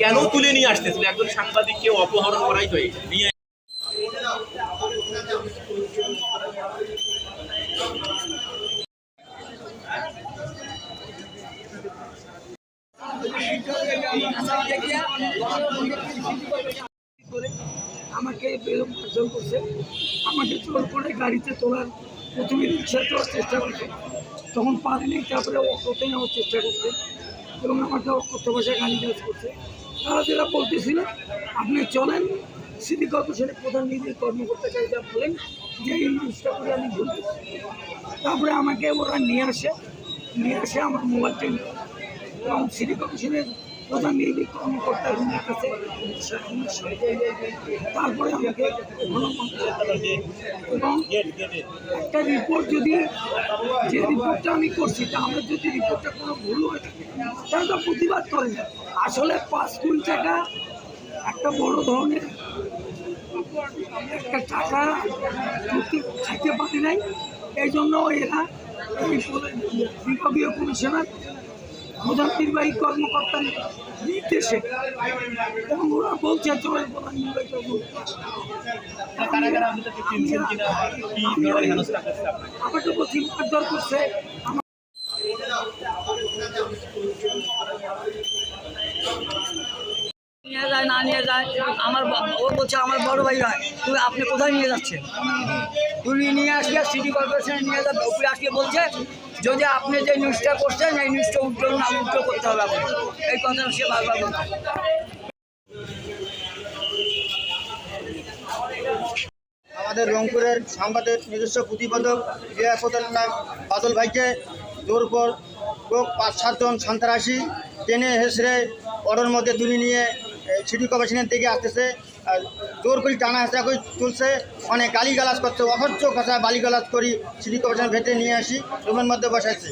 কেন তুলে নিয়ে একজন সাংবাদিককে অপহরণ করাই নিয়ে আমাকে বেরম করছে আমাকে জোর করে গাড়িতে তোলার প্রথমে তোলার চেষ্টা করছে। তখন পারেনি তারপরে অটোতে নেওয়ার চেষ্টা করছে এবং আমাকে অকথ্য ভাষায় গালি গাছ করছে। তারা যেটা বলতেছিল, আপনি চলেন, সিটি কর্পোরেশনের প্রধান নিজের কর্মকর্তা যা বলেন, যে এই জিনিসটা করে আমি বলতেছি তারপরে আমাকে ওরা নিয়ে আসে নিয়ে আসে আমার মোবাইলটা নিয়ে এবং সিটি কমিশনের তারপরে একটা রিপোর্ট যদি যে রিপোর্টটা আমি করছি, তা আমরা যদি রিপোর্টটা কোনো ভুল হয়ে থাকে, তাহলে তো প্রতিবাদ করেন আসলে পাঁচ কোটি টাকা একটা বড় ধরনের একটা টাকা খাইতে পারে নাই। এই জন্য এরা বিভাগীয় কমিশনার প্রধান নির্বাহী কর্মকর্তার নির্দেশে। এবং ওরা বলছে চলে প্রধান নির্বাহী? আমাকে বলছি। মারধর করছে নিয়ে যায়, না নিয়ে যায়, আমার ও বলছে, আমার বড় ভাই হয় তুমি আপনি কোথায় নিয়ে যাচ্ছেন? তুই নিয়ে আসিয়া সিটি কর্পোরেশনে নিয়ে যাবে উপরে আসিয়ে বলছে, যদি আপনি যে নিউজটা করছেন, এই নিউজটা উল্টো না উল্টো করতে হবে আপনাকে। এই কথা সে বারবার বলছে। আমাদের রংপুরের সাংবাদিক, নিজস্ব প্রতিবেদক রিয়াসতুল্লাহ বাদল ভাইকে জোর পর পাঁচ সাতজন সন্ত্রাসী টেনে হেসড়ে অটোর মধ্যে তুলে নিয়ে সিটি কর্পোরেশনের দিকে আসতেছে জোর করে টানা হাসা করে তুলছে, অনেক গালি গালাজ করছে, অসহ্য কথা বালি গালাজ করি সিটি কর্পোরেশনের ভেতরে নিয়ে আসি, রুমের মধ্যে বসাইছে।